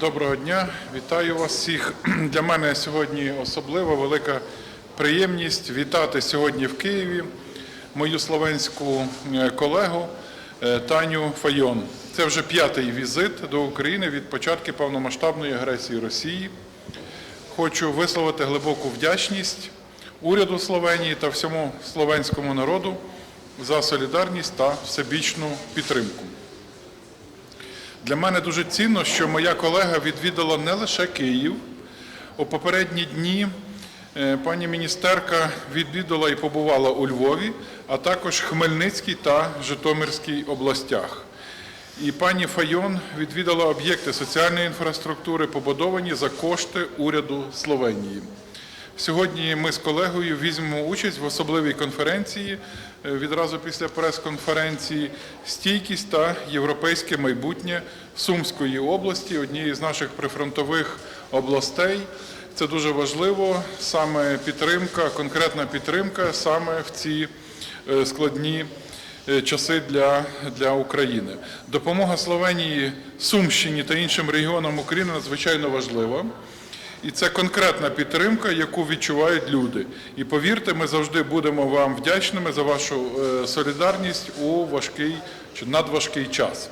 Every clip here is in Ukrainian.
Доброго дня, вітаю вас всіх. Для мене сьогодні особлива велика приємність вітати сьогодні в Києві мою словенську е, колегу е, Таню Файон. Це вже п'ятий візит до України від початку повномасштабної агресії Росії. Хочу висловити глибоку вдячність уряду Словенії та всьому словенському народу за солідарність та всебічну підтримку. Для мене дуже цінно, що моя колега відвідала не лише Київ. У попередні дні е, пані міністерка відвідала і побувала у Львові, а також Хмельницькій та Житомирській областях. І пані Файон відвідала об'єкти соціальної інфраструктури, побудовані за кошти уряду Словенії. Сьогодні ми з колегою візьмемо участь в особливій конференції відразу після прес-конференції Стійкість та європейське майбутнє Сумської області, однієї з наших прифронтових областей. Це дуже важливо, саме підтримка, конкретна підтримка саме в ці е, складні е, часи для, для України. Допомога Словенії, Сумщині та іншим регіонам України надзвичайно важлива. І це конкретна підтримка, яку відчувають люди. І повірте, ми завжди будемо вам вдячними за вашу е, солідарність у важкий чи надважкий час.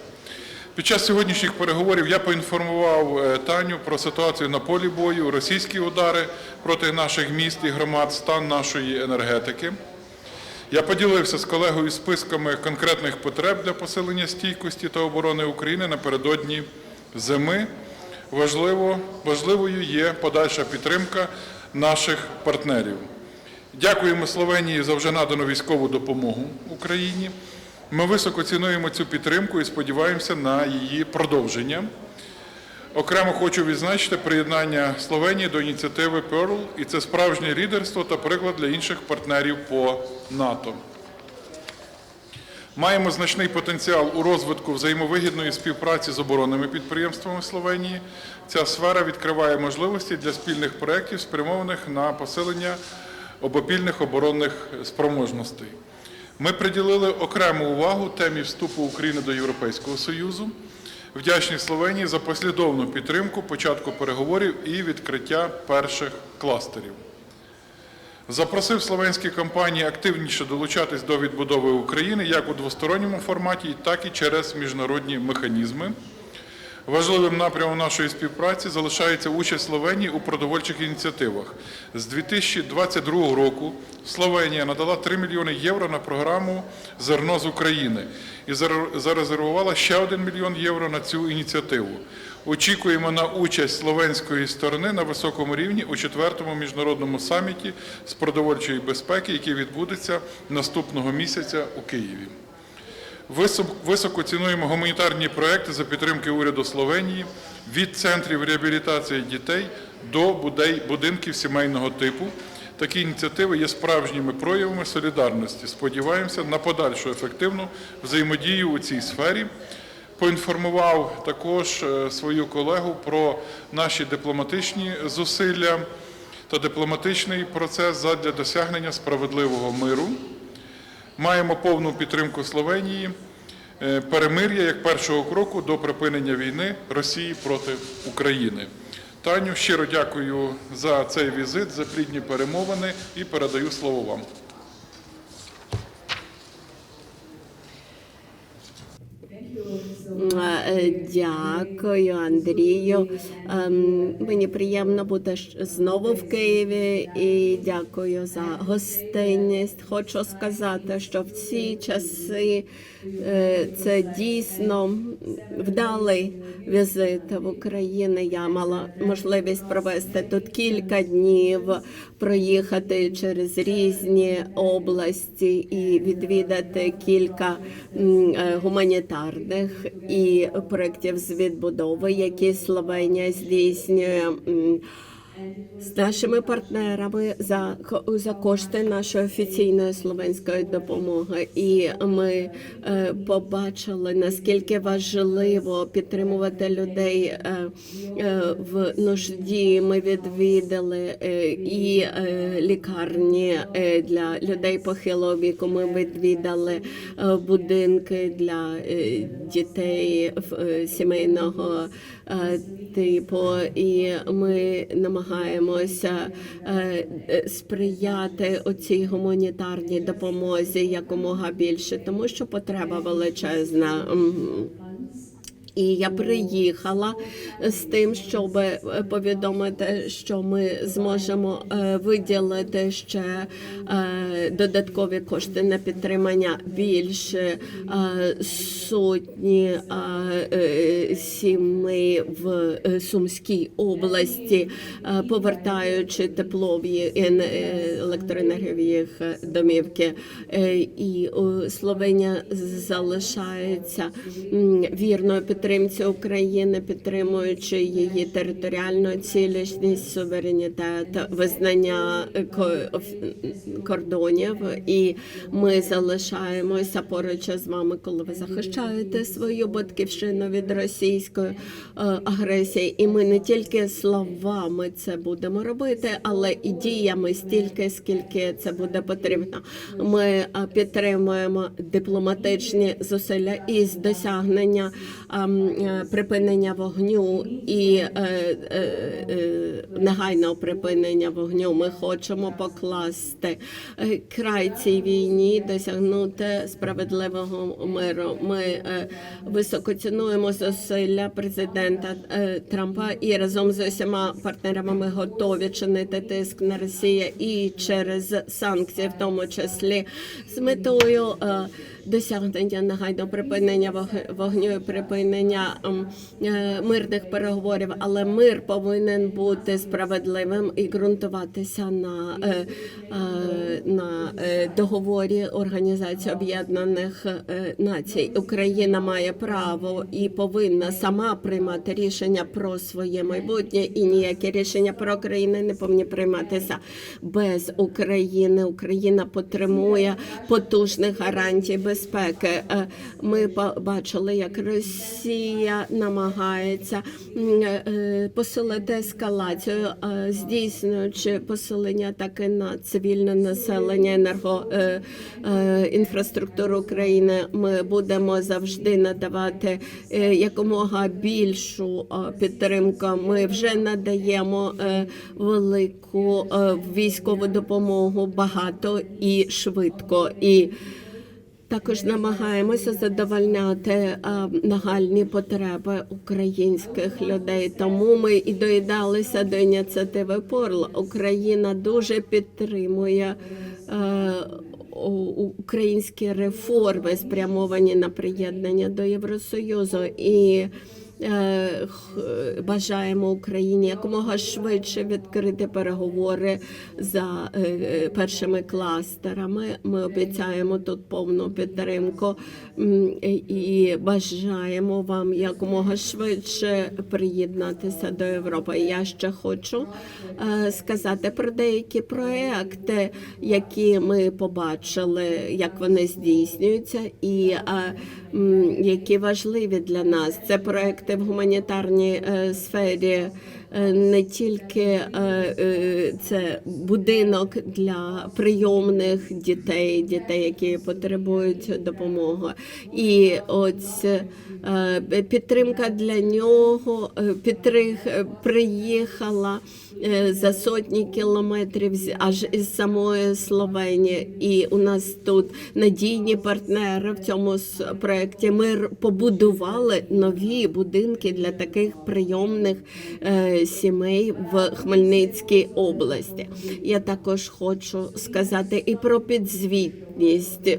Під час сьогоднішніх переговорів я поінформував е, Таню про ситуацію на полі бою, російські удари проти наших міст і громад, стан нашої енергетики. Я поділився з колегою списками конкретних потреб для посилення стійкості та оборони України напередодні зими. Важливо, важливою є подальша підтримка наших партнерів. Дякуємо Словенії за вже надану військову допомогу Україні. Ми високо цінуємо цю підтримку і сподіваємося на її продовження. Окремо хочу відзначити приєднання Словенії до ініціативи Pearl, і це справжнє лідерство та приклад для інших партнерів по НАТО. Маємо значний потенціал у розвитку взаємовигідної співпраці з оборонними підприємствами Словенії. Ця сфера відкриває можливості для спільних проєктів, спрямованих на посилення обопільних оборонних спроможностей. Ми приділили окрему увагу темі вступу України до Європейського Союзу. Вдячні Словенії за послідовну підтримку початку переговорів і відкриття перших кластерів. Запросив словенські компанії активніше долучатись до відбудови України як у двосторонньому форматі, так і через міжнародні механізми. Важливим напрямом нашої співпраці залишається участь Словенії у продовольчих ініціативах. З 2022 року Словенія надала 3 мільйони євро на програму Зерно з України і зарезервувала ще 1 мільйон євро на цю ініціативу. Очікуємо на участь словенської сторони на високому рівні у четвертому міжнародному саміті з продовольчої безпеки, який відбудеться наступного місяця у Києві. Високо цінуємо гуманітарні проекти за підтримки уряду Словенії від центрів реабілітації дітей до будинків сімейного типу. Такі ініціативи є справжніми проявами солідарності. Сподіваємося на подальшу ефективну взаємодію у цій сфері. Поінформував також е, свою колегу про наші дипломатичні зусилля та дипломатичний процес задля досягнення справедливого миру. Маємо повну підтримку Словенії, е, перемир'я як першого кроку до припинення війни Росії проти України. Таню, щиро дякую за цей візит, за плідні перемовини і передаю слово вам. Дякую, Андрію. Ем, Мені приємно бути знову в Києві і дякую за гостинність. Хочу сказати, що в ці часи е, це дійсно вдалий візит в Україну. Я мала можливість провести тут кілька днів, проїхати через різні області і відвідати кілька е, гуманітарних і проєктів з відбудови, які Словенія здійснює. З нашими партнерами за за кошти нашої офіційної словенської допомоги, і ми е, побачили наскільки важливо підтримувати людей е, е, в нужді. Ми відвідали е, і е, лікарні е, для людей похилого віку. Ми відвідали е, будинки для е, дітей е, сімейного Типу, і ми намагаємося е, е, сприяти оцій гуманітарній допомозі якомога більше, тому що потреба величезна. І я приїхала з тим, щоб е, повідомити, що ми зможемо е, виділити ще е, додаткові кошти на підтримання більше сотні сімей в Сумській області, повертаючи тепло в електроенергію в їх домівки. І Словенія залишається вірною підтримці України, підтримуючи її територіальну цілісність, суверенітет, визнання кордонів. І ми залишаємося поруч з вами, коли ви захищаєте свою батьківщину від російської е, агресії. І ми не тільки словами це будемо робити, але і діями стільки, скільки це буде потрібно. Ми е, підтримуємо дипломатичні зусилля із досягнення е, припинення вогню і е, е, е, негайного припинення вогню. Ми хочемо покласти е, край цій війні, досягнути справедливого миру. Ми е, високо цінуємо зусилля президента е, Трампа і разом з усіма партнерами ми готові чинити тиск на Росію і через санкції, в тому числі з метою. Досягнення негайного припинення вог- вогню і припинення ем, е, мирних переговорів, але мир повинен бути справедливим і ґрунтуватися на, е, е, на договорі Організації Об'єднаних Націй. Україна має право і повинна сама приймати рішення про своє майбутнє, і ніякі рішення про Україну не повинні прийматися без України. Україна потребує потужних гарантій безпеки. Е, Ми побачили, як Росія намагається е, посилити ескалацію, е, здійснюючи посилення атаки на цивільне населення, енерго е, е, інфраструктуру України. Ми будемо завжди надавати е, якомога більшу е, підтримку. Ми вже надаємо е, велику е, військову допомогу багато і швидко. І також намагаємося задовольняти нагальні потреби українських людей. Тому ми і доїдалися до ініціативи Порл. Україна дуже підтримує. Українські реформи спрямовані на приєднання до Євросоюзу і бажаємо Україні якомога швидше відкрити переговори за е, е, першими кластерами. Ми обіцяємо тут повну підтримку і бажаємо вам якомога швидше приєднатися до Європи. Я ще хочу е, сказати про деякі проекти, які ми побачили, як вони здійснюються, і е, які важливі для нас. Це проекти в гуманітарній е, сфері. Е, Не тільки е, е, це будинок для прийомних дітей, дітей, які потребують допомоги, і ось підтримка для нього приїхала за сотні кілометрів аж із самої Словенії. І у нас тут надійні партнери в цьому проєкті. Ми побудували нові будинки для таких прийомних сімей в Хмельницькій області. Я також хочу сказати і про підзвітність.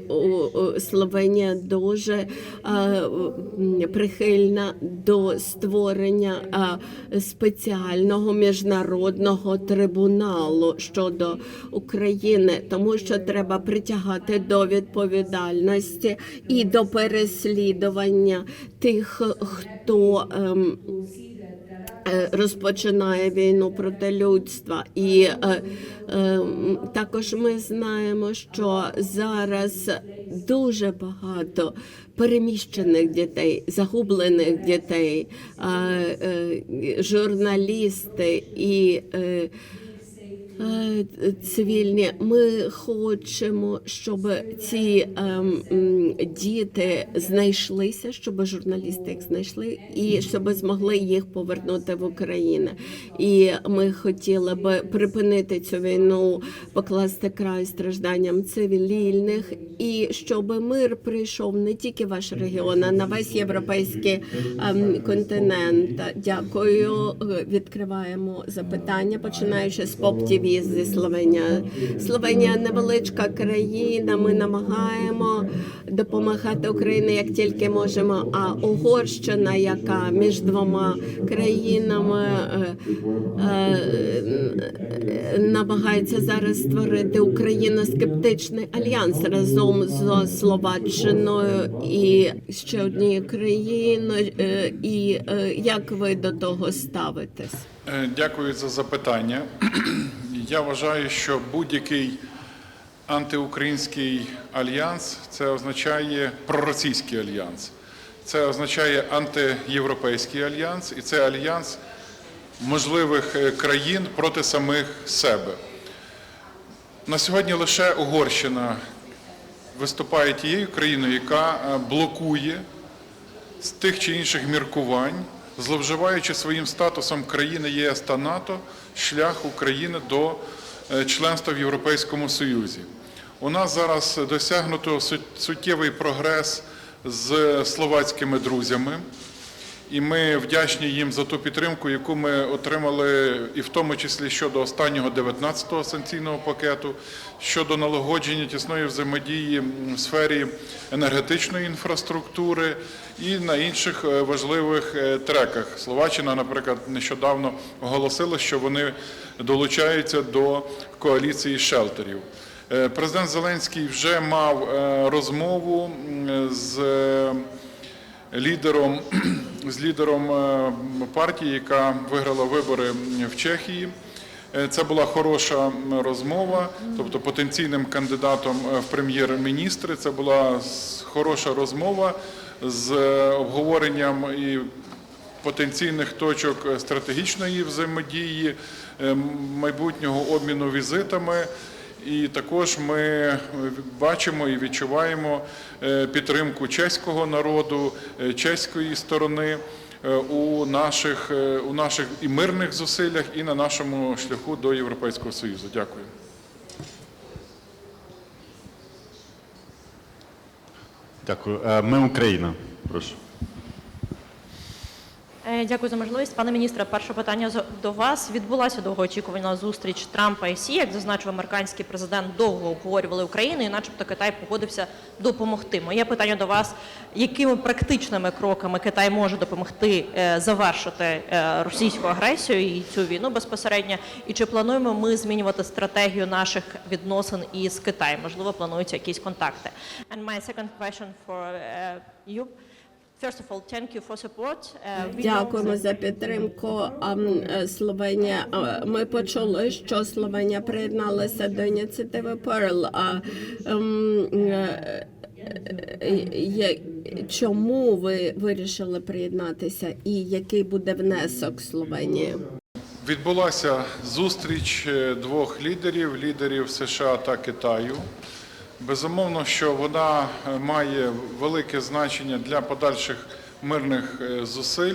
Словенія дуже е, прихильна до створення е, спеціального міжнародного трибуналу щодо України, тому що треба притягати до відповідальності і до переслідування тих, хто. ем, Розпочинає війну проти людства, і е, е, також ми знаємо, що зараз дуже багато переміщених дітей, загублених дітей, е, е, журналісти і е, Е, цивільні. Ми хочемо, щоб ці ем, діти знайшлися, щоб журналісти їх знайшли, і щоб змогли їх повернути в Україну. І ми хотіли би припинити цю війну, покласти край стражданням цивільних, і щоб мир прийшов не тільки в ваш регіон, а на весь європейський ем, континент. Дякую. Е, Відкриваємо запитання, починаючи з поп ТВ зі Словенія. Словенія невеличка країна. Ми намагаємо допомагати Україні як тільки можемо. А Угорщина, яка між двома країнами е, е, намагається зараз створити україно-скептичний альянс разом з Словаччиною і ще однією країною. Е, І як ви до того ставитесь? Дякую за запитання. Я вважаю, що будь-який антиукраїнський альянс це означає проросійський альянс. Це означає антиєвропейський альянс, і це альянс можливих е, країн проти самих себе. На сьогодні лише Угорщина виступає тією країною, яка е, блокує з тих чи інших міркувань, зловживаючи своїм статусом країни ЄС та НАТО, шлях України до е, членства в Європейському Союзі. У нас зараз досягнуто сут- суттєвий прогрес з словацькими друзями. І ми вдячні їм за ту підтримку, яку ми отримали, і в тому числі щодо останнього 19-го санкційного пакету, щодо налагодження тісної взаємодії в сфері енергетичної інфраструктури і на інших е, важливих е, треках. Словаччина, наприклад, нещодавно оголосила, що вони долучаються до коаліції шелтерів. Е, Президент Зеленський вже мав розмову з лідером, з лідером е, партії, яка виграла вибори в Чехії. Е, Це була хороша розмова, тобто потенційним кандидатом е, в прем'єр-міністри. Це була хороша розмова з обговоренням і потенційних точок стратегічної взаємодії, майбутнього обміну візитами. І також ми е, бачимо і відчуваємо е, підтримку чеського народу, е, чеської сторони у наших, у наших і мирних зусиллях, і на нашому шляху до Європейського Союзу. Дякую. Дякую. Ми Україна. Прошу. Е, Дякую за можливість. Пане міністре, перше питання до вас. Відбулася довгоочікувана зустріч Трампа і Сі. Як зазначив американський президент, довго обговорювали Україну, і начебто Китай погодився допомогти. Моє питання до вас: якими практичними кроками Китай може допомогти е, завершити е, російську агресію і цю війну безпосередньо? І чи плануємо ми змінювати стратегію наших відносин із Китаєм? Можливо, плануються якісь контакти. And my second question for you. Дякуємо за підтримку. А, е, Словенія. Ми почули, що Словенія приєдналася до ініціативи. А ем, е, е, чому ви вирішили приєднатися, і який буде внесок Словенії? Відбулася зустріч двох лідерів лідерів США та Китаю. Безумовно, що вона е, має велике значення для подальших мирних е, зусиль,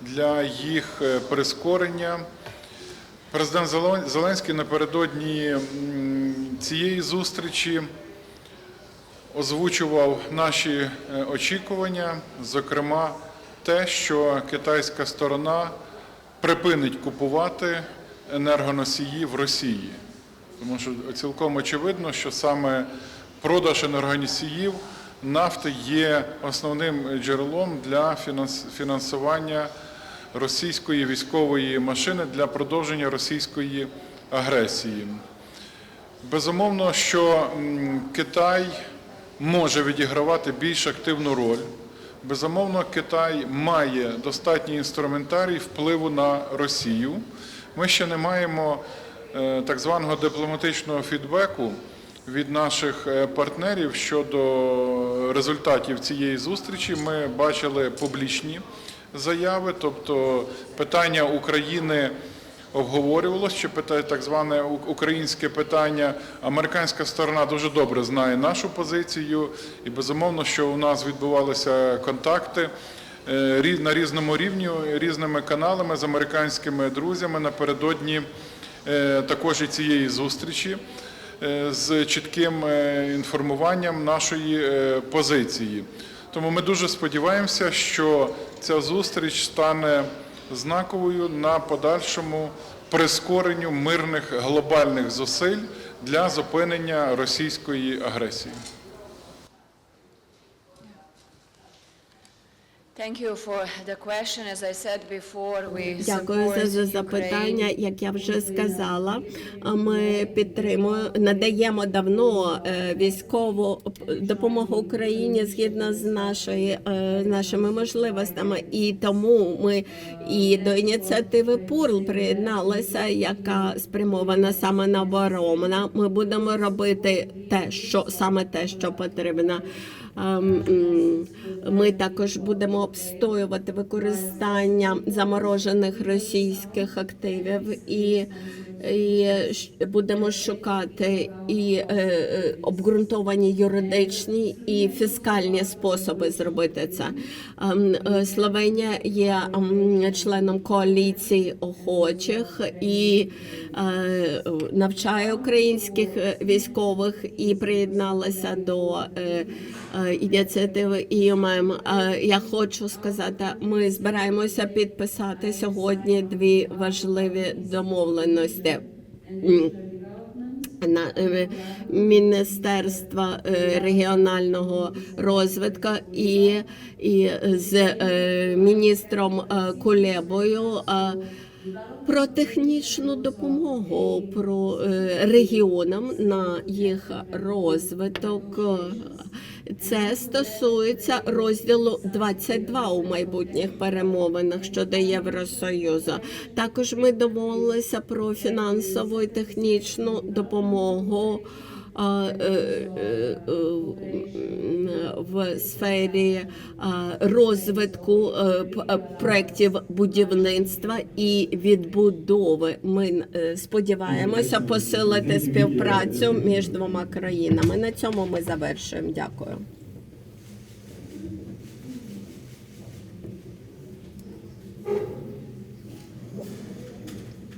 для їх е, прискорення. Президент Зелен- Зеленський напередодні цієї зустрічі озвучував наші очікування, зокрема, те, що китайська сторона припинить купувати енергоносії в Росії. Тому що цілком очевидно, що саме продаж енергоносіїв нафти є основним джерелом для фінансування російської військової машини для продовження російської агресії. Безумовно, що Китай може відігравати більш активну роль. Безумовно, Китай має достатній інструментарій впливу на Росію. Ми ще не маємо так званого дипломатичного фідбеку від наших е, партнерів щодо результатів цієї зустрічі. Ми бачили публічні заяви, тобто питання України обговорювалося, чи так зване українське питання. Американська сторона дуже добре знає нашу позицію, і безумовно, що у нас відбувалися контакти е, на різному рівні, різними каналами з американськими друзями напередодні е, також і цієї зустрічі е, з чітким е, інформуванням нашої е, позиції. Тому ми дуже сподіваємося, що ця зустріч стане знаковою на подальшому прискоренню мирних глобальних зусиль для зупинення російської агресії. Дякую за запитання. Як я вже сказала, ми підтримуємо, надаємо давно е, військову допомогу Україні згідно з нашої, е, нашими можливостями. І тому ми і до ініціативи ПУРЛ приєдналися, яка спрямована саме на оборону. Ми будемо робити те, що саме те, що потрібно. Ми також будемо обстоювати використання заморожених російських активів і, і будемо шукати і е, е, обґрунтовані юридичні і фіскальні способи зробити це. Е, Словенія є членом коаліції охочих і е, навчає українських е, військових і приєдналася до е, ініціативи ІММ. Е, Я хочу сказати, ми збираємося підписати сьогодні дві важливі домовленості. На е, Міністерства е, регіонального розвитку і, і з е, міністром е, Кулебою е, про технічну допомогу про е, регіонам на їх розвиток. Це стосується розділу 22 у майбутніх перемовинах щодо Євросоюзу. Також ми домовилися про фінансову і технічну допомогу. Е, е, е, В сфері розвитку проєктів будівництва і відбудови. Ми сподіваємося посилити співпрацю між двома країнами. На цьому ми завершуємо. Дякую.